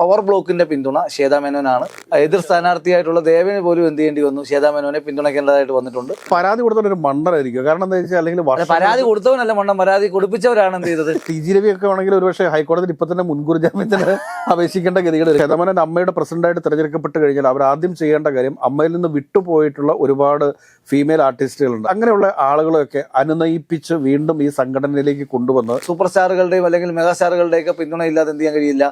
Power ബ്ലോക്കിന്റെ പിന്തുണ ശ്വേതാ മേനോനാണ്. എതിർ സ്ഥാനാർത്ഥിയായിട്ടുള്ള ദേവന് പോലും എന്ത് ചെയ്യേണ്ടി വന്നു? ശ്വേതാ മേനോനെ പിന്തുണയ്ക്കേണ്ടതായിട്ട് വന്നിട്ടുണ്ട്. പരാതി കൊടുത്തവൻ ഒരു മണ്ടനായിരിക്കും. കാരണം എന്താ വെച്ചാൽ അല്ലെങ്കിൽ പരാതി കൊടുത്തവനല്ല മണ്ണം പരാതി കൊടുപ്പിച്ചവരാണ് എന്ത് ചെയ്തത്? ടി ജി രവി ഒക്കെ ആണെങ്കിൽ ഒരുപക്ഷെ ഹൈക്കോടതിയിൽ ഇപ്പൊ തന്നെ മുൻകൂർ ജാമ്യത്തിന് അപേക്ഷിക്കേണ്ട ഗതികൾ ശതമാനം അമ്മയുടെ പ്രസിഡന്റായിട്ട് തിരഞ്ഞെടുക്കപ്പെട്ട് കഴിഞ്ഞാൽ അവർ ആദ്യം ചെയ്യേണ്ട കാര്യം അമ്മയിൽ നിന്ന് വിട്ടുപോയിട്ടുള്ള ഒരുപാട് ഫീമെയിൽ ആർട്ടിസ്റ്റുകളുണ്ട് അങ്ങനെയുള്ള ആളുകളെയൊക്കെ അനുനയിപ്പിച്ച് വീണ്ടും ഈ സംഘടനയിലേക്ക് കൊണ്ടുവന്ന് സൂപ്പർ സ്റ്റാറുകളുടെയും അല്ലെങ്കിൽ മെഗാ സ്റ്റാറുകളുടെയൊക്കെ പിന്തുണ ഇല്ലാതെ എന്ത് ചെയ്യാൻ കഴിയില്ല?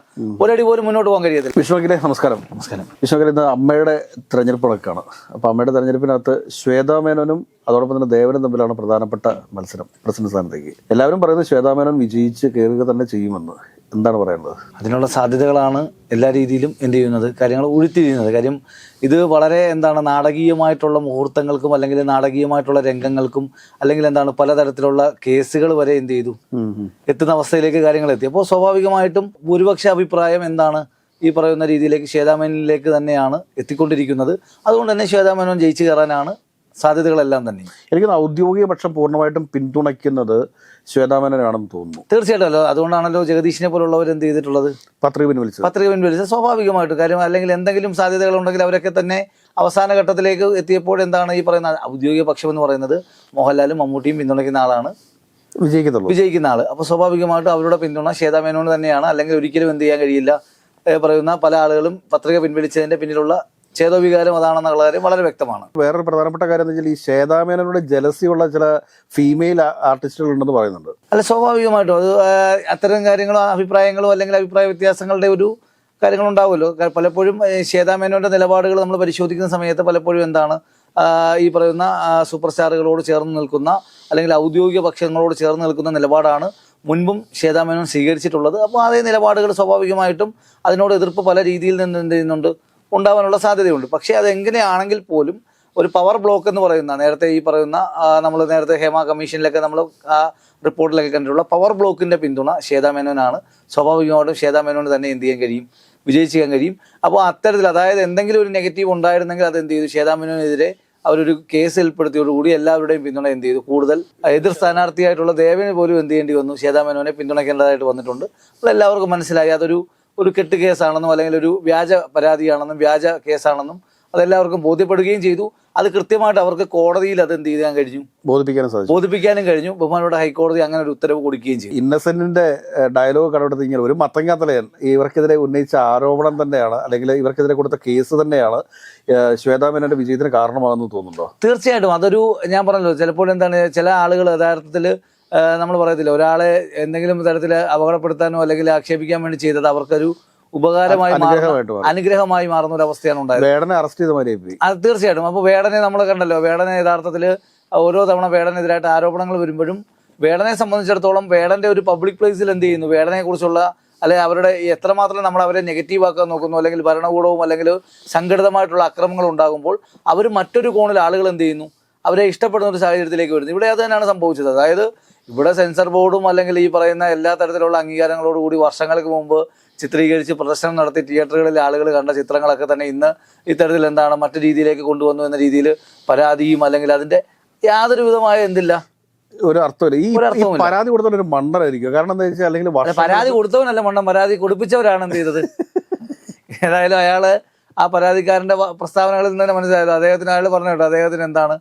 ഒരടി പോലും മുന്നോട്ട് പോകാൻ കഴിയത്തില്ല. വിഷ്ണുക്കിലെ നമസ്കാരം. നമസ്കാരം. വിഷ്ണുക്കിൽ ഇന്ന് അമ്മയുടെ തെരഞ്ഞെടുപ്പ് നടക്കുകയാണ് അപ്പൊ അമ്മയുടെ തെരഞ്ഞെടുപ്പിനകത്ത് ശ്വേതാമേനോനും അതോടൊപ്പം തന്നെ ദേവനും തമ്മിലാണ് പ്രധാനപ്പെട്ട മത്സരം പ്രസിഡന്റ് സ്ഥാനത്തേക്ക്. എല്ലാവരും പറയുന്നത് ശ്വേതാമേനോൻ വിജയിച്ച് കയറുക തന്നെ ചെയ്യുമെന്ന്. എന്താണ് പറയുന്നത് അതിനുള്ള സാധ്യതകളാണ് എല്ലാ രീതിയിലും എന്ത് ചെയ്യുന്നത്? കാര്യങ്ങൾ ഉഴുത്തിരിയുന്നത് കാര്യം ഇത് വളരെ എന്താണ് നാടകീയമായിട്ടുള്ള മുഹൂർത്തങ്ങൾക്കും അല്ലെങ്കിൽ നാടകീയമായിട്ടുള്ള രംഗങ്ങൾക്കും അല്ലെങ്കിൽ എന്താണ് പലതരത്തിലുള്ള കേസുകൾ വരെ എന്ത് ചെയ്തു? എത്തുന്ന അവസ്ഥയിലേക്ക് കാര്യങ്ങൾ എത്തി. അപ്പോൾ സ്വാഭാവികമായിട്ടും ഭൂരിപക്ഷ അഭിപ്രായം എന്താണ് ഈ പറയുന്ന രീതിയിലേക്ക് ശ്വേതാമേനിലേക്ക് തന്നെയാണ് എത്തിക്കൊണ്ടിരിക്കുന്നത്. അതുകൊണ്ട് തന്നെ ശ്വേതാമേനോൻ ജയിച്ചു കയറാനാണ് സാധ്യതകളെല്ലാം തന്നെ. എനിക്ക് ഔദ്യോഗിക പക്ഷം പൂർണമായിട്ടും പിന്തുണയ്ക്കുന്നത് ശ്വേതാമേനോനാണെന്ന് തോന്നുന്നു. തീർച്ചയായിട്ടും. അല്ലോ അതുകൊണ്ടാണല്ലോ ജഗദീഷിനെ പോലുള്ളവർ എന്ത് ചെയ്തിട്ടുള്ളത്? പത്രിക പിൻവലിച്ചത്. പത്രിക പിൻവലിച്ചത് സ്വാഭാവികമായിട്ട്. കാര്യം അല്ലെങ്കിൽ എന്തെങ്കിലും സാധ്യതകൾ ഉണ്ടെങ്കിൽ അവരൊക്കെ തന്നെ അവസാന ഘട്ടത്തിലേക്ക് എത്തിയപ്പോൾ എന്താണ് ഈ പറയുന്ന ഔദ്യോഗിക പക്ഷം എന്ന് പറയുന്നത്? മോഹൻലാലും മമ്മൂട്ടിയും പിന്തുണയ്ക്കുന്ന ആളാണ്. വിജയിക്കുന്നത് വിജയിക്കുന്ന ആൾ. അപ്പോൾ സ്വാഭാവികമായിട്ടും അവരുടെ പിന്തുണ ശ്വേതാമേനോന് തന്നെയാണ്. അല്ലെങ്കിൽ ഒരിക്കലും എന്ത് ചെയ്യാൻ കഴിയില്ല പറയുന്ന പല ആളുകളും പത്രിക പിൻവലിച്ചതിന്റെ പിന്നിലുള്ള ചേതോവികാരം അതാണെന്നുള്ള കാര്യം വളരെ വ്യക്തമാണ്. വേറൊരു പ്രധാനപ്പെട്ട കാര്യം എന്ന് വെച്ചാൽ ഈ ശ്വേതാമേനോട് ജലസിയുള്ള ചില ഫീമെയിൽ ആർട്ടിസ്റ്റുകൾ ഉണ്ടെന്ന് പറയുന്നുണ്ട്. അല്ല സ്വാഭാവികമായിട്ടും. അത് അത്തരം കാര്യങ്ങളും അഭിപ്രായങ്ങളും അല്ലെങ്കിൽ അഭിപ്രായ വ്യത്യാസങ്ങളുടെ ഒരു കാര്യങ്ങളുണ്ടാവുമല്ലോ. പലപ്പോഴും ശ്വേതാമേനോന്റെ നിലപാടുകൾ നമ്മൾ പരിശോധിക്കുന്ന സമയത്ത് പലപ്പോഴും എന്താണ് ഈ പറയുന്ന സൂപ്പർ സ്റ്റാറുകളോട് ചേർന്ന് നിൽക്കുന്ന അല്ലെങ്കിൽ ഔദ്യോഗിക പക്ഷങ്ങളോട് ചേർന്ന് നിൽക്കുന്ന നിലപാടാണ് മുൻപും ശ്വേതാമേനോൻ സ്വീകരിച്ചിട്ടുള്ളത്. അപ്പോൾ അതേ നിലപാടുകൾ സ്വാഭാവികമായിട്ടും അതിനോട് എതിർപ്പ് പല രീതിയിൽ നിന്ന് എന്ത് ചെയ്യുന്നുണ്ട്? ഉണ്ടാവാനുള്ള സാധ്യതയുണ്ട്. പക്ഷേ അതെങ്ങനെയാണെങ്കിൽ പോലും ഒരു പവർ ബ്ലോക്ക് എന്ന് പറയുന്ന നേരത്തെ ഈ പറയുന്ന നമ്മൾ നേരത്തെ ഹേമ കമ്മീഷനിലൊക്കെ നമ്മൾ റിപ്പോർട്ടിലൊക്കെ കണ്ടിട്ടുള്ള പവർ ബ്ലോക്കിന്റെ പിന്തുണ ശ്വേതാ മേനോനാണ്. സ്വാഭാവികമായിട്ടും ശ്വേതാ മേനോന് തന്നെ എന്ത് ചെയ്യാൻ കഴിയും? വിജയിക്കാൻ കഴിയും. അപ്പോൾ അത്തരത്തിൽ അതായത് എന്തെങ്കിലും ഒരു നെഗറ്റീവ് ഉണ്ടായിരുന്നെങ്കിൽ അത് എന്ത് ചെയ്തു? ശ്വേതാ മേനോനെതിരെ അവരൊരു കേസ് ഏർപ്പെടുത്തിയോടുകൂടി എല്ലാവരുടെയും പിന്തുണ എന്ത് ചെയ്തു? കൂടുതൽ എതിർ സ്ഥാനാർത്ഥിയായിട്ടുള്ള ദേവന് പോലും എന്ത് ചെയ്യേണ്ടി വന്നു? ശ്വേതാ മേനോനെ പിന്തുണയ്ക്കേണ്ടതായിട്ട് വന്നിട്ടുണ്ട്. അപ്പോൾ എല്ലാവർക്കും മനസ്സിലായി. അതൊരു ഒരു കെട്ട് കേസാണെന്നും അല്ലെങ്കിൽ ഒരു വ്യാജ പരാതിയാണെന്നും വ്യാജ കേസാണെന്നും അതെല്ലാവർക്കും ബോധ്യപ്പെടുകയും ചെയ്തു. അത് കൃത്യമായിട്ട് അവർക്ക് കോടതിയിൽ അത് എന്ത് ചെയ്യാൻ കഴിഞ്ഞു? ബോധിപ്പിക്കാനും സാധിച്ചു. ബോധിപ്പിക്കാനും കഴിഞ്ഞു. ബഹുമാനോട് ഹൈക്കോടതി അങ്ങനെ ഒരു ഉത്തരവ് കൊടുക്കുകയും ചെയ്തു. ഇന്നസെന്റിന്റെ ഡയലോഗ് കടമെടുത്ത് ഇങ്ങനെ ഒരു മത്തങ്ങാത്തലയൻ ഇവർക്കെതിരെ ഉന്നയിച്ച ആരോപണം തന്നെയാണ് അല്ലെങ്കിൽ ഇവർക്കെതിരെ കൊടുത്ത കേസ് തന്നെയാണ് ശ്വേതാമേനന്റെ ശ്വേതാ മേനോന്റെ വിജയത്തിന് കാരണമാണെന്ന് തോന്നുന്നുണ്ടോ? തീർച്ചയായിട്ടും. അതൊരു ഞാൻ പറഞ്ഞല്ലോ ചിലപ്പോൾ എന്താണ് ചില ആളുകൾ യഥാർത്ഥത്തിൽ നമ്മൾ പറയത്തില്ല. ഒരാളെ എന്തെങ്കിലും തരത്തിൽ അപകടപ്പെടുത്താനോ അല്ലെങ്കിൽ ആക്ഷേപിക്കാൻ വേണ്ടി ചെയ്തത് അവർക്കൊരു ഉപകാരമായി മാറുന്ന അനുഗ്രഹമായി മാറുന്ന ഒരു അവസ്ഥയാണ് ഉണ്ടായത്. വേടനെ അറസ്റ്റ് ചെയ്ത തീർച്ചയായിട്ടും. അപ്പോൾ വേടനെ നമ്മൾ കണ്ടല്ലോ. വേടനെ യഥാർത്ഥത്തിൽ ഓരോ തവണ വേടനെതിരായിട്ട് ആരോപണങ്ങൾ വരുമ്പോഴും വേടനെ സംബന്ധിച്ചിടത്തോളം വേടന്റെ ഒരു പബ്ലിക് പ്ലേസിൽ എന്ത് ചെയ്യുന്നു? വേടനെ കുറിച്ചുള്ള അല്ലെ അവരുടെ എത്രമാത്രം നമ്മൾ അവരെ നെഗറ്റീവ് ആക്കാൻ നോക്കുന്നു? അല്ലെങ്കിൽ ഭരണകൂടവും അല്ലെങ്കിൽ സംഘടിതമായിട്ടുള്ള അക്രമങ്ങൾ ഉണ്ടാകുമ്പോൾ അവർ മറ്റൊരു കോണിൽ ആളുകൾ എന്ത് ചെയ്യുന്നു? അവരെ ഇഷ്ടപ്പെടുന്ന ഒരു സാഹചര്യത്തിലേക്ക് വരുന്നു. ഇവിടെ അത് തന്നെയാണ് സംഭവിച്ചത്. അതായത് ഇവിടെ സെൻസർ ബോർഡും അല്ലെങ്കിൽ ഈ പറയുന്ന എല്ലാ തരത്തിലുള്ള അംഗീകാരങ്ങളോടുകൂടി വർഷങ്ങൾക്ക് മുമ്പ് ചിത്രീകരിച്ച് പ്രദർശനം നടത്തി തിയേറ്ററുകളിൽ ആളുകൾ കണ്ട ചിത്രങ്ങളൊക്കെ തന്നെ ഇന്ന് ഇത്തരത്തിൽ എന്താണ് മറ്റു രീതിയിലേക്ക് കൊണ്ടുവന്നു എന്ന രീതിയിൽ പരാതിയും അല്ലെങ്കിൽ അതിന്റെ യാതൊരു വിധമായ എന്തില്ല? ഒരു അർത്ഥമില്ല. ഈ. പരാതി കൊടുത്തവൻ ഒരു മണ്ണറായിരിക്കും കാരണം എന്താ വെച്ചാൽ അല്ലെങ്കിൽ പരാതി കൊടുത്തവനല്ല മണ്ണം പരാതി കൊടുപ്പിച്ചവരാണ് എന്ത് ചെയ്തത്? ഏതായാലും അയാൾ ആ പരാതിക്കാരന്റെ പ്രസ്താവനകളിൽ നിന്ന് തന്നെ മനസ്സിലായത് അദ്ദേഹത്തിന് അയാൾ പറഞ്ഞു കേട്ടോ അദ്ദേഹത്തിന് എന്താണ്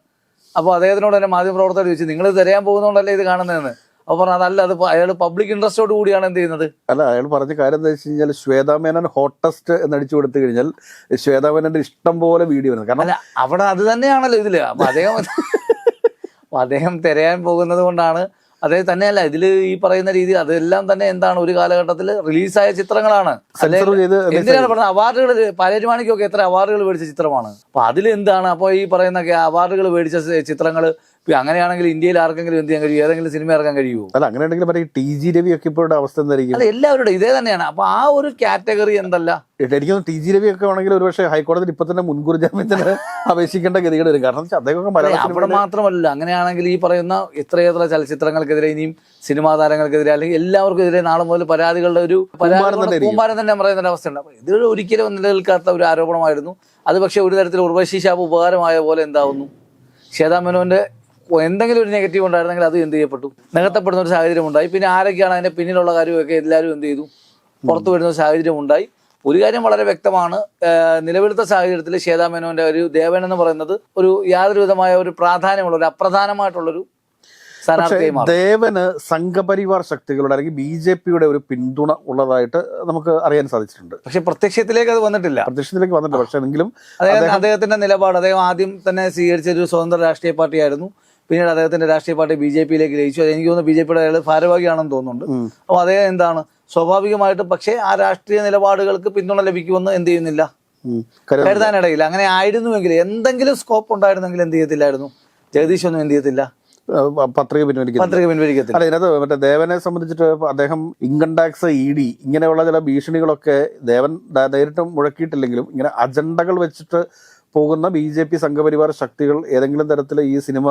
അപ്പോൾ അദ്ദേഹത്തിനോട് തന്നെ മാധ്യമപ്രവർത്തകർ ചോദിച്ചു നിങ്ങൾ തിരയാൻ പോകുന്നതുകൊണ്ടല്ലേ ഇത് കാണുന്നതെന്ന്? അപ്പോൾ പറഞ്ഞു അതല്ല അത് അയാൾ പബ്ലിക് ഇൻട്രസ്റ്റോട് കൂടിയാണ് എന്ത് ചെയ്യുന്നത്? അല്ല അയാൾ പറഞ്ഞ കാര്യം എന്താ വെച്ച് കഴിഞ്ഞാൽ ശ്വേതാമേനൻ ഹോട്ടസ്റ്റ് എന്ന് അടിച്ചു കൊടുത്തു കഴിഞ്ഞാൽ ശ്വേതാമേനന്റെ ഇഷ്ടം പോലെ വീഡിയോ വരുന്നത്. കാരണം അല്ല അവിടെ അത് തന്നെയാണല്ലോ ഇതിൽ. അപ്പൊ അദ്ദേഹം അദ്ദേഹം തിരയാൻ പോകുന്നത് കൊണ്ടാണ് അദ്ദേഹം തന്നെയല്ല ഇതിൽ ഈ പറയുന്ന രീതി അതെല്ലാം തന്നെ എന്താണ് ഒരു കാലഘട്ടത്തിൽ റിലീസായ ചിത്രങ്ങളാണ്. എന്തിനാണ് പറഞ്ഞത്? അവാർഡുകൾ പലരുമാണിക്കൊക്കെ എത്ര അവാർഡുകൾ മേടിച്ച ചിത്രമാണ്. അപ്പൊ അതിൽ എന്താണ് അപ്പൊ ഈ പറയുന്ന അവാർഡുകൾ മേടിച്ച ചിത്രങ്ങൾ അങ്ങനെയാണെങ്കിൽ ഇന്ത്യയിൽ ആർക്കെങ്കിലും എന്ത് ചെയ്യാൻ കഴിയും? ഏതെങ്കിലും സിനിമ ഇറക്കാൻ കഴിയുമോ അല്ല അങ്ങനെ ഉണ്ടെങ്കിൽ മറ്റേ ടി ജി രവി ഒക്കെ ഇപ്പോഴത്തെ അവസ്ഥ എന്തായിരിക്കും? അല്ല എല്ലാവരുടെ ഇതേ തന്നെയാണ്. അപ്പൊ ആ ഒരു കാറ്റഗറി എന്തല്ല? എനിക്ക് ടി ജി രവി ഒക്കെ ആണെങ്കിൽ ഒരുപക്ഷെ ഹൈക്കോടതിയിൽ ഇപ്പൊ തന്നെ മുൻകൂർ ജാമ്യത്തിന് അപേക്ഷിക്കേണ്ട ഗതികൾ വരും. കാരണം അദ്ദേഹം അദ്ദേഹമൊക്കെ അവിടെ മാത്രമല്ല. അങ്ങനെയാണെങ്കിൽ ഈ പറയുന്ന എത്രയെത്ര ചലച്ചിത്രങ്ങൾക്കെതിരെ ഇനിയും സിനിമാ താരങ്ങൾക്കെതിരെ അല്ലെങ്കിൽ എല്ലാവർക്കെതിരെ നാളെ മുതൽ പരാതികളുടെ ഒരു കൂമ്പാരം തന്നെ പറയുന്ന ഒരു അവസ്ഥയുണ്ട്. അപ്പൊ ഇത് ഒരിക്കലും നിലനിൽക്കാത്ത ഒരു ആരോപണമായിരുന്നു. അത് പക്ഷേ ഒരു തരത്തിൽ ഉർവശി ശാപ് ഉപകാരമായ പോലെ എന്താവുന്നു? ശ്വേതാ മേനോന്റെ എന്തെങ്കിലും ഒരു നെഗറ്റീവ് ഉണ്ടായിരുന്നെങ്കിൽ അത് എന്ത് ചെയ്യപ്പെട്ടു? നികത്തപ്പെടുന്ന ഒരു സാഹചര്യം ഉണ്ടായി. പിന്നെ ആരൊക്കെയാണ് അതിന്റെ പിന്നിലുള്ള കാര്യമൊക്കെ എല്ലാവരും എന്ത് ചെയ്തു? പുറത്തു വരുന്ന ഒരു സാഹചര്യം ഉണ്ടായി. ഒരു കാര്യം വളരെ വ്യക്തമാണ്. നിലവിലത്തെ സാഹചര്യത്തിൽ ശ്വേതാമേനോന്റെ ഒരു ദേവൻ എന്ന് പറയുന്നത് ഒരു യാതൊരു വിധമായ ഒരു പ്രാധാന്യമുള്ള ഒരു അപ്രധാനമായിട്ടുള്ളൊരു ദേവന് സംഘപരിവാർ ശക്തികളുടെ അല്ലെങ്കിൽ ബി ജെ പിയുടെ ഒരു പിന്തുണ ഉള്ളതായിട്ട് നമുക്ക് അറിയാൻ സാധിച്ചിട്ടുണ്ട്. പക്ഷെ പ്രത്യക്ഷത്തിലേക്ക് അത് വന്നിട്ടില്ല. പ്രത്യക്ഷത്തിലേക്ക് വന്നിട്ടില്ല. പക്ഷെ എങ്കിലും അദ്ദേഹത്തിന്റെ നിലപാട് അദ്ദേഹം ആദ്യം തന്നെ സ്വീകരിച്ച ഒരു സ്വതന്ത്ര രാഷ്ട്രീയ പാർട്ടിയായിരുന്നു. പിന്നീട് അദ്ദേഹത്തിന്റെ രാഷ്ട്രീയ പാർട്ടി ബി ജെ പിയിലേക്ക് ലയിച്ചു. അത് എനിക്ക് തോന്നുന്നു ബി ജെ പിയുടെ അയാൾ ഭാരവാഹിയാണെന്ന് തോന്നുന്നുണ്ട്. അപ്പൊ അപ്പോൾ അദ്ദേഹം എന്താണ്? സ്വാഭാവികമായിട്ട് പക്ഷേ ആ രാഷ്ട്രീയ നിലപാടുകൾക്ക് പിന്തുണ ലഭിക്കുമെന്ന് എന്ത് ചെയ്യുന്നില്ല. കരുതാനിടയില്ല. അങ്ങനെ ആയിരുന്നുവെങ്കിൽ എന്തെങ്കിലും സ്കോപ്പ് ഉണ്ടായിരുന്നെങ്കിൽ എന്ത് ചെയ്യത്തില്ലായിരുന്നു? ജഗദീഷ് ഒന്നും എന്ത് ചെയ്യത്തില്ല. പത്രിക പിൻവലിക്കുന്നു പത്രിക പിൻവലിക്കത്തില്ല. അല്ല ഇതിനകത്ത് മറ്റേ ദേവനെ സംബന്ധിച്ചിട്ട് അദ്ദേഹം ഇൻകം ടാക്സ് ഇ ഡി ഇങ്ങനെയുള്ള ചില ഭീഷണികളൊക്കെ ദേവൻ നേരിട്ട് മുഴക്കിയിട്ടില്ലെങ്കിലും ഇങ്ങനെ അജണ്ടകൾ വെച്ചിട്ട് പോകുന്ന ബി ജെ പി സംഘപരിവാർ ശക്തികൾ ഏതെങ്കിലും തരത്തിൽ ഈ സിനിമ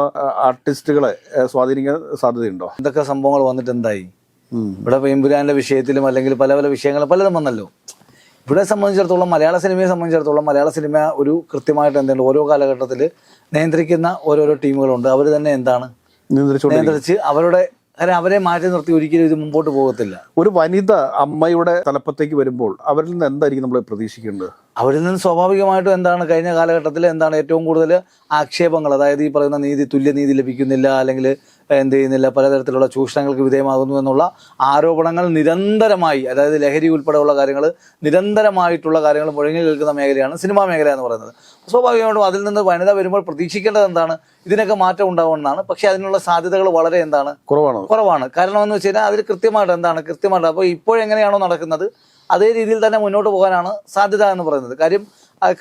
ആർട്ടിസ്റ്റുകളെ സ്വാധീനിക്കാൻ സാധ്യതയുണ്ടോ? എന്തൊക്കെ സംഭവങ്ങൾ വന്നിട്ട് എന്തായി. ഇവിടെ പെമ്പുരാന്റെ വിഷയത്തിലും അല്ലെങ്കിൽ പല പല വിഷയങ്ങളും പലതും വന്നല്ലോ. ഇവിടെ സംബന്ധിച്ചിടത്തോളം മലയാള സിനിമയെ സംബന്ധിച്ചിടത്തോളം മലയാള സിനിമ ഒരു കൃത്യമായിട്ട് എന്തെങ്കിലും ഓരോ കാലഘട്ടത്തിൽ നിയന്ത്രിക്കുന്ന ഓരോരോ ടീമുകളുണ്ട്. അവർ തന്നെ എന്താണ്? നിയന്ത്രിച്ച് അവരുടെ കാരണം അവരെ മാറ്റി നിർത്തി ഒരിക്കലും ഇത് മുമ്പോട്ട് പോകത്തില്ല. ഒരു വനിത അമ്മയുടെ തലപ്പത്തേക്ക് വരുമ്പോൾ അവരിൽ നിന്ന് എന്തായിരിക്കും നമ്മൾ പ്രതീക്ഷിക്കേണ്ടത്? അവരിൽ നിന്ന് സ്വാഭാവികമായിട്ടും എന്താണ് കഴിഞ്ഞ കാലഘട്ടത്തിൽ എന്താണ് ഏറ്റവും കൂടുതൽ ആക്ഷേപങ്ങൾ? അതായത് ഈ പറയുന്ന നീതി തുല്യനീതി ലഭിക്കുന്നില്ല അല്ലെങ്കിൽ എന്ത് ചെയ്യുന്നില്ല പലതരത്തിലുള്ള ചൂഷണങ്ങൾക്ക് വിധേയമാകുന്നു എന്നുള്ള ആരോപണങ്ങൾ നിരന്തരമായി അതായത് ലഹരി ഉൾപ്പെടെയുള്ള കാര്യങ്ങൾ നിരന്തരമായിട്ടുള്ള കാര്യങ്ങൾ മുഴങ്ങി കേൾക്കുന്ന മേഖലയാണ് സിനിമാ മേഖല എന്ന് പറയുന്നത്. സ്വാഭാവികമായിട്ടും അതിൽ നിന്ന് വനിത വരുമ്പോൾ പ്രതീക്ഷിക്കേണ്ടത് എന്താണ്? ഇതിനൊക്കെ മാറ്റം ഉണ്ടാവുമെന്നാണ് പക്ഷെ അതിനുള്ള സാധ്യതകൾ വളരെ എന്താണ്? കുറവാണ്. കുറവാണ്. കാരണം എന്ന് വെച്ച് കഴിഞ്ഞാൽ അതിൽ കൃത്യമായിട്ട് എന്താണ്? കൃത്യമായിട്ട്. അപ്പോൾ ഇപ്പോഴെങ്ങനെയാണോ നടക്കുന്നത്? അതേ രീതിയിൽ തന്നെ മുന്നോട്ട് പോകാനാണ് സാധ്യത എന്ന് പറയുന്നത്. കാര്യം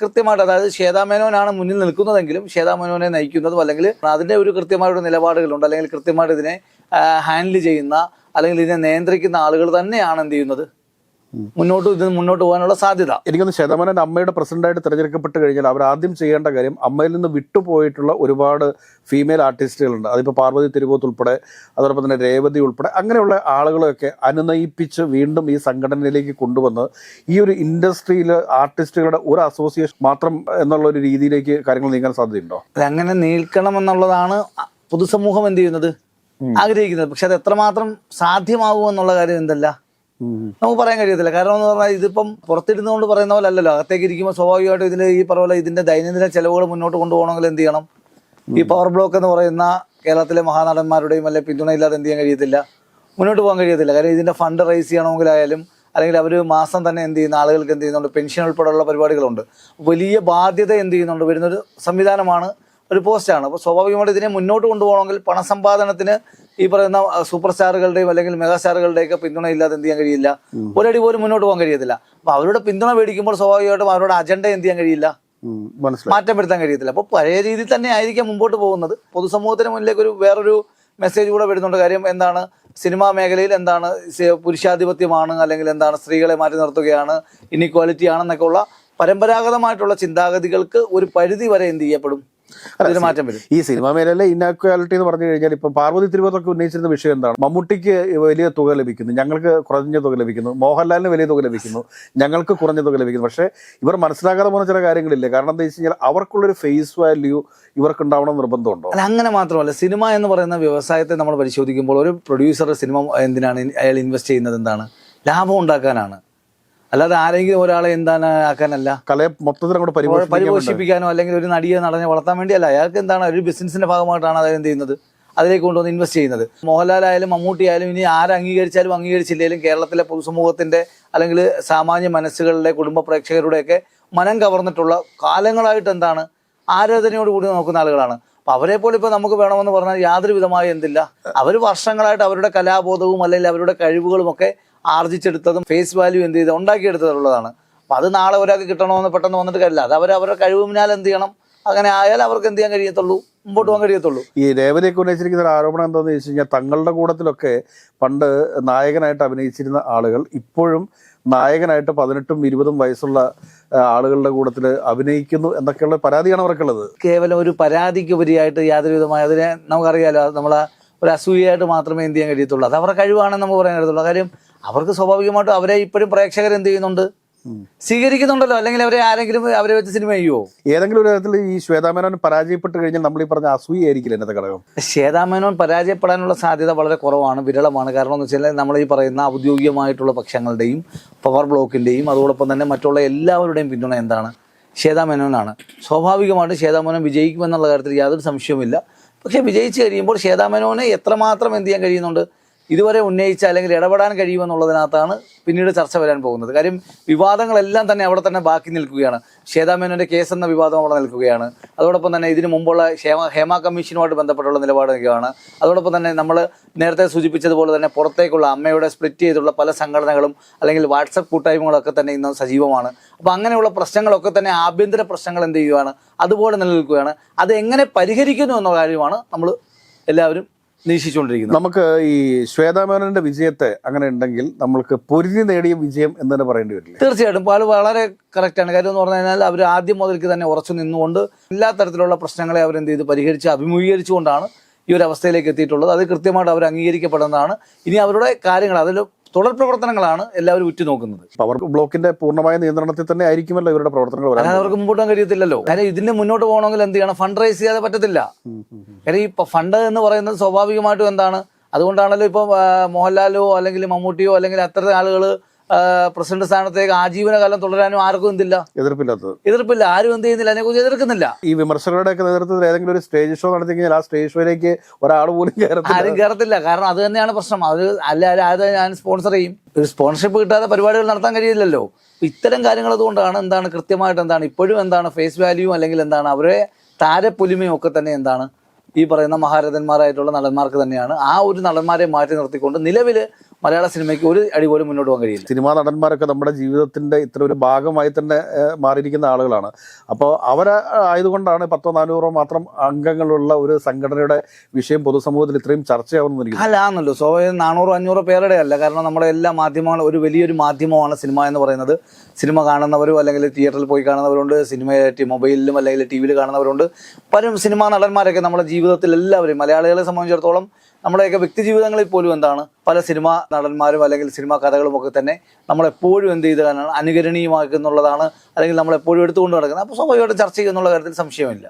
കൃത്യമായിട്ട് അതായത് ശ്വേതാമേനോനാണ് മുന്നിൽ നിൽക്കുന്നതെങ്കിലും ശ്വേതാമേനോനെ നയിക്കുന്നതും അല്ലെങ്കിൽ അതിന്റെ ഒരു കൃത്യമായൊരു നിലപാടുകളുണ്ട്. അല്ലെങ്കിൽ കൃത്യമായിട്ട് ഇതിനെ ഹാൻഡിൽ ചെയ്യുന്ന അല്ലെങ്കിൽ ഇതിനെ നിയന്ത്രിക്കുന്ന ആളുകൾ തന്നെയാണ് എന്ത് ചെയ്യുന്നത്? മുന്നോട്ട് ഇത് മുന്നോട്ട് പോകാനുള്ള സാധ്യത. എനിക്കൊന്ന് ശതമാനം അമ്മയുടെ പ്രസിഡന്റായിട്ട് തിരഞ്ഞെടുക്കപ്പെട്ട് കഴിഞ്ഞാൽ അവർ ആദ്യം ചെയ്യേണ്ട കാര്യം അമ്മയിൽ നിന്ന് വിട്ടുപോയിട്ടുള്ള ഒരുപാട് ഫീമെയിൽ ആർട്ടിസ്റ്റുകളുണ്ട് അതിപ്പോൾ പാർവതി തിരുവോത്ത് ഉൾപ്പെടെ അതോടൊപ്പം തന്നെ രേവതി ഉൾപ്പെടെ അങ്ങനെയുള്ള ആളുകളെയൊക്കെ അനുനയിപ്പിച്ച് വീണ്ടും ഈ സംഘടനയിലേക്ക് കൊണ്ടുവന്ന് ഈ ഒരു ഇൻഡസ്ട്രിയിൽ ആർട്ടിസ്റ്റുകളുടെ ഒരു അസോസിയേഷൻ മാത്രം എന്നുള്ള ഒരു രീതിയിലേക്ക് കാര്യങ്ങൾ നീങ്ങാൻ സാധ്യതയുണ്ടോ? അതങ്ങനെ അങ്ങനെ നീക്കണം എന്നുള്ളതാണ് പൊതുസമൂഹം എന്ത് ചെയ്യുന്നത്? ആഗ്രഹിക്കുന്നത്. പക്ഷെ അത് എത്രമാത്രം സാധ്യമാകുമെന്നുള്ള കാര്യം എന്തല്ല. നമുക്ക് പറയാൻ കഴിയത്തില്ല. കാരണം എന്ന് പറഞ്ഞാൽ ഇതിപ്പം പുറത്തിരുന്നുകൊണ്ട് പറയുന്ന പോലെ അല്ലല്ലോ. അകത്തേക്ക് ഇരിക്കുമ്പോൾ സ്വാഭാവികമായിട്ടും ഇതിന്റെ ഈ പറഞ്ഞ പോലെ ഇതിന്റെ ദൈനംദിന ചെലവുകൾ മുന്നോട്ട് കൊണ്ടുപോകണമെങ്കിൽ എന്ത് ചെയ്യണം? ഈ പവർ ബ്ലോക്ക് എന്ന് പറയുന്ന കേരളത്തിലെ മഹാനടന്മാരുടെയും അല്ലെ പിന്തുണയില്ലാതെ എന്ത് ചെയ്യാൻ കഴിയത്തില്ല? മുന്നോട്ട് പോകാൻ കഴിയത്തില്ല. കാരണം ഇതിന്റെ ഫണ്ട് റൈസ് ചെയ്യണമെങ്കിലായാലും അല്ലെങ്കിൽ അവർ മാസം തന്നെ എന്ത് ചെയ്യുന്ന ആളുകൾക്ക് എന്ത് ചെയ്യുന്നുണ്ട്? പെൻഷൻ ഉൾപ്പെടെയുള്ള പരിപാടികളുണ്ട്. വലിയ ബാധ്യത എന്ത് ചെയ്യുന്നുണ്ട്? വരുന്നൊരു സംവിധാനമാണ് ഒരു പോസ്റ്റാണ് അപ്പോൾ സ്വാഭാവികമായിട്ട് ഇതിനെ മുന്നോട്ട് കൊണ്ടുപോകണമെങ്കിൽ പണസമ്പാദനത്തിന് ഈ പറയുന്ന സൂപ്പർ സ്റ്റാറുകളുടെയും അല്ലെങ്കിൽ മെഗാ സ്റ്റാറുകളുടെയൊക്കെ പിന്തുണ ഇല്ലാതെ എന്ത് ചെയ്യാൻ കഴിയില്ല. ഒരടി പോലും മുന്നോട്ട് പോകാൻ കഴിയത്തില്ല. അപ്പോൾ അവരുടെ പിന്തുണ മേടിക്കുമ്പോൾ സ്വാഭാവികമായിട്ടും അവരുടെ അജണ്ട എന്ത് ചെയ്യാൻ കഴിയില്ല? മാറ്റം വരുത്താൻ കഴിയത്തില്ല. അപ്പോൾ പഴയ രീതിയിൽ തന്നെ ആയിരിക്കാം മുമ്പോട്ട് പോകുന്നത്. പൊതുസമൂഹത്തിന് മുന്നിലേക്ക് ഒരു വേറൊരു മെസ്സേജ് കൂടെ വരുന്നുണ്ട്. കാര്യം എന്താണ്? സിനിമാ മേഖലയിൽ എന്താണ്? പുരുഷാധിപത്യമാണ് അല്ലെങ്കിൽ എന്താണ്? സ്ത്രീകളെ മാറ്റി നിർത്തുകയാണ് ഇനിക്വാലിറ്റി ആണെന്നൊക്കെ ഉള്ള പരമ്പരാഗതമായിട്ടുള്ള ചിന്താഗതികൾക്ക് ഒരു പരിധി വരെ എന്ത് ചെയ്യപ്പെടും? മാറ്റം വരും. ഈ സിനിമാ മേഖലയിലെ ഇനാക്വാലിറ്റി എന്ന് പറഞ്ഞു കഴിഞ്ഞാൽ ഇപ്പൊ പാർവതി തിരുവോത്തൊക്കെ ഉന്നയിച്ചിരുന്ന വിഷയം എന്താണ്? മമ്മൂട്ടിക്ക് വലിയ തുക ലഭിക്കുന്നു ഞങ്ങൾക്ക് കുറഞ്ഞ തുക ലഭിക്കുന്നു മോഹൻലാലിന് വലിയ തുക ലഭിക്കുന്നു ഞങ്ങൾക്ക് കുറഞ്ഞ തുക ലഭിക്കുന്നു. പക്ഷേ ഇവർ മനസ്സിലാക്കാതെ പോകുന്ന ചില കാര്യങ്ങളില്ല? കാരണം എന്താ വെച്ച് കഴിഞ്ഞാൽ അവർക്കുള്ളൊരു ഫേസ് വാല്യൂ ഇവർക്ക് ഉണ്ടാവണം നിർബന്ധമുണ്ടോ? അല്ല അങ്ങനെ മാത്രമല്ല. സിനിമ എന്ന് പറയുന്ന വ്യവസായത്തെ നമ്മൾ പരിശോധിക്കുമ്പോൾ ഒരു പ്രൊഡ്യൂസർ സിനിമ എന്തിനാണ്? അയാൾ ഇൻവെസ്റ്റ് ചെയ്യുന്നത് എന്താണ്? ലാഭം ഉണ്ടാക്കാനാണ്. അല്ലാതെ ആരെങ്കിലും ഒരാളെ എന്താണ് ആക്കാനല്ല? കലയെ മൊത്തത്തിൽ അങ്ങോട്ട് പരിപോഷിപ്പിക്കാനോ അല്ലെങ്കിൽ ഒരു നടിയെ നടനെ വളർത്താൻ വേണ്ടിയല്ല. അയാൾക്ക് എന്താണ്? ഒരു ബിസിനസിന്റെ ഭാഗമായിട്ടാണ് അതായത് എന്ത് ചെയ്യുന്നത്? അതിലേക്ക് കൊണ്ടുവന്ന് ഇൻവെസ്റ്റ് ചെയ്യുന്നത്. മോഹൻലാലായാലും മമ്മൂട്ടി ആയാലും ഇനി ആര് അംഗീകരിച്ചാലും അംഗീകരിച്ചില്ലെങ്കിലും കേരളത്തിലെ പൊതുസമൂഹത്തിന്റെ അല്ലെങ്കിൽ സാമാന്യ മനസ്സുകളുടെ കുടുംബ പ്രേക്ഷകരുടെയൊക്കെ മനം കവർന്നിട്ടുള്ള കാലങ്ങളായിട്ട് എന്താണ്? ആരാധനയോട് കൂടി നോക്കുന്ന ആളുകളാണ്. അപ്പൊ അവരെ പോലെ ഇപ്പൊ നമുക്ക് വേണമെന്ന് പറഞ്ഞാൽ യാതൊരു വിധമായ എന്തില്ല. അവർ വർഷങ്ങളായിട്ട് അവരുടെ കലാബോധവും അല്ലെങ്കിൽ അവരുടെ കഴിവുകളും ഒക്കെ ആർജിച്ചെടുത്തതും ഫേസ് വാല്യൂ എന്ത് ചെയ്ത് ഉണ്ടാക്കിയെടുത്തതുള്ളതാണ്. അപ്പം അത് നാളെ ഒരാൾക്ക് കിട്ടണമെന്ന് പെട്ടെന്ന് വന്നിട്ട് കാര്യമില്ല. അത് അവർ അവരുടെ കഴിവിനാൽ എന്ത് ചെയ്യണം? അങ്ങനെ ആയാൽ അവർക്ക് എന്ത് ചെയ്യാൻ കഴിയത്തുള്ളൂ? മുമ്പോട്ട് പോകാൻ കഴിയത്തുള്ളൂ. ഈ രേവതിയൊക്കെ ഉന്നയിച്ചിരിക്കുന്ന ഒരു ആരോപണം എന്താണെന്ന് വെച്ച് കഴിഞ്ഞാൽ തങ്ങളുടെ കൂടത്തിലൊക്കെ പണ്ട് നായകനായിട്ട് അഭിനയിച്ചിരുന്ന ആളുകൾ ഇപ്പോഴും നായകനായിട്ട് പതിനെട്ടും ഇരുപതും വയസ്സുള്ള ആളുകളുടെ കൂടത്തിൽ അഭിനയിക്കുന്നു എന്നൊക്കെയുള്ള പരാതിയാണ് അവർക്കുള്ളത്. കേവലം ഒരു പരാതിക്ക് ഉപരിയായിട്ട് യാതൊരു വിധമായ അതിനെ നമുക്കറിയാലോ. നമ്മൾ നമ്മളെ ഒരു അസൂയയായിട്ട് മാത്രമേ എന്ത് ചെയ്യാൻ കഴിയത്തുള്ളൂ. അത് അവരുടെ കഴിവാണെന്ന് നമുക്ക് പറയാൻ കഴിയത്തുള്ളൂ. കാര്യം അവർക്ക് സ്വാഭാവികമായിട്ടും അവരെ ഇപ്പോഴും പ്രേക്ഷകർ എന്ത് ചെയ്യുന്നുണ്ട്? സ്വീകരിക്കുന്നുണ്ടല്ലോ. അല്ലെങ്കിൽ അവരെ ആരെങ്കിലും അവരെ വെച്ച് സിനിമ ചെയ്യുമോ ഏതെങ്കിലും ഒരു തരത്തിൽ ഈ ശ്വേതാമേനോൻ പരാജയപ്പെട്ട് കഴിഞ്ഞാൽ നമ്മൾ ഈ പറഞ്ഞ അസൂയായിരിക്കില്ല എന്നത്തെ ഘടകം? ശ്വേതാമേനോൻ പരാജയപ്പെടാനുള്ള സാധ്യത വളരെ കുറവാണ് വിരളമാണ്. കാരണം എന്ന് വെച്ചാൽ നമ്മൾ ഈ പറയുന്ന ഔദ്യോഗികമായിട്ടുള്ള പക്ഷങ്ങളുടെയും പവർ ബ്ലോക്കിന്റെയും അതോടൊപ്പം തന്നെ മറ്റുള്ള എല്ലാവരുടെയും പിന്തുണ എന്താണ്? ശ്വേതാമേനോനാണ്. സ്വാഭാവികമായിട്ടും ശ്വേതാമേനോൻ വിജയിക്കുമെന്നുള്ള കാര്യത്തിൽ യാതൊരു സംശയവുമില്ല. പക്ഷേ വിജയിച്ച് കഴിയുമ്പോൾ ശ്വേതാമേനോനെ എത്രമാത്രം എന്ത് ചെയ്യാൻ കഴിയുന്നുണ്ട്? ഇതുവരെ ഉന്നയിച്ച അല്ലെങ്കിൽ ഇടപെടാൻ കഴിയുമെന്നുള്ളതിനകത്താണ് പിന്നീട് ചർച്ച വരാൻ പോകുന്നത്. കാര്യം വിവാദങ്ങളെല്ലാം തന്നെ അവിടെ തന്നെ ബാക്കി നിൽക്കുകയാണ്. ശ്വേതാമേനോന്റെ കേസ് എന്ന വിവാദം അവിടെ നിൽക്കുകയാണ്. അതോടൊപ്പം തന്നെ ഇതിനു മുമ്പുള്ള ഹേമ ഹേമ കമ്മീഷനുമായിട്ട് ബന്ധപ്പെട്ടുള്ള നിലപാട് നിൽക്കുകയാണ്. അതോടൊപ്പം തന്നെ നമ്മൾ നേരത്തെ സൂചിപ്പിച്ചതുപോലെ തന്നെ പുറത്തേക്കുള്ള അമ്മയുടെ സ്പ്ലിറ്റ് ചെയ്തുള്ള പല സംഘടനകളും അല്ലെങ്കിൽ വാട്സപ്പ് കൂട്ടായ്മകളൊക്കെ തന്നെ ഇന്ന് സജീവമാണ്. അപ്പോൾ അങ്ങനെയുള്ള പ്രശ്നങ്ങളൊക്കെ തന്നെ ആഭ്യന്തര പ്രശ്നങ്ങൾ എന്ത് ചെയ്യുകയാണ് അതുപോലെ നിലനിൽക്കുകയാണ്. അത് എങ്ങനെ പരിഹരിക്കുന്നു എന്ന കാര്യമാണ് നമ്മൾ എല്ലാവരും നിരീക്ഷിച്ചുകൊണ്ടിരിക്കുന്നത് നമുക്ക് ഈ ശ്വേതാമേനോന്റെ വിജയത്തെ അങ്ങനെ ഉണ്ടെങ്കിൽ നമ്മൾക്ക് പൊരുതി നേടിയ വിജയം എന്ന് തന്നെ പറയേണ്ടി വരില്ല? തീർച്ചയായിട്ടും. പാൽ വളരെ കറക്റ്റാണ് കാര്യം എന്ന് പറഞ്ഞു കഴിഞ്ഞാൽ അവർ ആദ്യം മുതൽക്ക് തന്നെ ഉറച്ചു നിന്നുകൊണ്ട് എല്ലാ തരത്തിലുള്ള പ്രശ്നങ്ങളെ അവർ എന്ത് ചെയ്ത്? പരിഹരിച്ച് അഭിമുഖീകരിച്ചുകൊണ്ടാണ് ഈ ഒരു അവസ്ഥയിലേക്ക് എത്തിയിട്ടുള്ളത്. അത് കൃത്യമായിട്ട് അവർ അംഗീകരിക്കപ്പെടുന്നതാണ് ഇനി അവരുടെ കാര്യങ്ങൾ അതിൽ തുടർ പ്രവർത്തനങ്ങളാണ് എല്ലാവരും ഉറ്റുനോക്കുന്നത്. പവർ ബ്ലോക്കിന്റെ പൂർണമായ നിയന്ത്രണത്തിൽ തന്നെ ആയിരിക്കുമല്ലോ ഇവരുടെ പ്രവർത്തനങ്ങൾ വരാൻ അവർക്ക് മുമ്പോട്ട് കഴിയത്തില്ലല്ലോ കാര്യം ഇതിന് മുന്നോട്ട് പോകണമെങ്കിൽ എന്ത് ചെയ്യണം? ഫണ്ട് റൈസ് ചെയ്യാതെ പറ്റത്തില്ല. കാര്യം ഈ ഫണ്ട് എന്ന് പറയുന്നത് സ്വാഭാവികമായിട്ടും എന്താണ്? അതുകൊണ്ടാണല്ലോ ഇപ്പൊ മോഹൻലാലോ അല്ലെങ്കിൽ മമ്മൂട്ടിയോ അല്ലെങ്കിൽ അത്തരം ആളുകൾ പ്രസിഡന്റ് സ്ഥാനത്തേക്ക് ആജീവനകാലം തുടരാനും ആർക്കും എന്തില്ല? എതിർപ്പില്ലാത്തത്. എതിർപ്പില്ല. ആരും എന്ത് ചെയ്യുന്നില്ല. അതിനെക്കുറിച്ച് എതിർക്കുന്നില്ല. ഈ വിമർശകരുടെ ഒക്കെ നേതൃത്വത്തിൽ ഏതെങ്കിലും ഒരു സ്റ്റേജ് ഷോ നടത്തി കഴിഞ്ഞാൽ ആ സ്റ്റേജ് ഷോയിലേക്ക് ഒരാൾ പോലും ആരും കയറത്തില്ല. കാരണം അത് തന്നെയാണ് പ്രശ്നം. അത് അല്ല അല്ല, അത് ഞാൻ സ്പോൺസർ ചെയ്യും. ഒരു സ്പോൺസർഷിപ്പ് കിട്ടാതെ പരിപാടികൾ നടത്താൻ കഴിയില്ലല്ലോ. ഇത്തരം കാര്യങ്ങൾ അതുകൊണ്ടാണ് എന്താണ് കൃത്യമായിട്ട് എന്താണ് ഇപ്പോഴും എന്താണ് ഫേസ് വാല്യൂ അല്ലെങ്കിൽ എന്താണ് അവരെ താരപ്പൊലിമയും ഒക്കെ തന്നെ എന്താണ് ഈ പറയുന്ന മഹാരഥന്മാരായിട്ടുള്ള നടന്മാർക്ക് തന്നെയാണ്. ആ ഒരു നടന്മാരെ മാറ്റി നിർത്തിക്കൊണ്ട് നിലവിൽ മലയാള സിനിമയ്ക്ക് ഒരു അടി പോലും മുന്നോട്ട് പോകാൻ കഴിയില്ല. സിനിമാ നടന്മാരൊക്കെ നമ്മുടെ ജീവിതത്തിന്റെ ഇത്ര ഒരു ഭാഗമായി തന്നെ മാറിയിരിക്കുന്ന ആളുകളാണ്. അപ്പോൾ അവർ ആയതുകൊണ്ടാണ് പത്തോ നാനൂറോ മാത്രം അംഗങ്ങളുള്ള ഒരു സംഘടനയുടെ വിഷയം പൊതുസമൂഹത്തിൽ ഇത്രയും ചർച്ചയാവുന്നു അല്ല ആണല്ലോ സ്വാഭാവികം നാനൂറോ അഞ്ഞൂറോ പേരുടെ അല്ല. കാരണം നമ്മുടെ എല്ലാ മാധ്യമങ്ങളും ഒരു വലിയൊരു മാധ്യമമാണ് സിനിമ എന്ന് പറയുന്നത്. സിനിമ കാണുന്നവരും അല്ലെങ്കിൽ തിയേറ്ററിൽ പോയി കാണുന്നവരുണ്ട് സിനിമ മൊബൈലിലും അല്ലെങ്കിൽ ടി വിയിൽ കാണുന്നവരുണ്ട്. പലരും സിനിമാ നടന്മാരൊക്കെ നമ്മുടെ ജീവിതത്തിൽ എല്ലാവരും മലയാളികളെ സംബന്ധിച്ചിടത്തോളം നമ്മുടെയൊക്കെ വ്യക്തി ജീവിതങ്ങളിൽ പോലും എന്താണ് പല സിനിമാ നടന്മാരും അല്ലെങ്കിൽ സിനിമാ കഥകളും ഒക്കെ തന്നെ നമ്മളെപ്പോഴും എന്ത് ചെയ്താണ് അനുകരണീയമാക്കുന്നുള്ളതാണ് അല്ലെങ്കിൽ നമ്മളെപ്പോഴും എടുത്തുകൊണ്ട് നടക്കുന്നത്. അപ്പോൾ സ്വാഭാവികമായിട്ട് ചർച്ച ചെയ്യുന്നുള്ള കാര്യത്തിൽ സംശയമില്ല.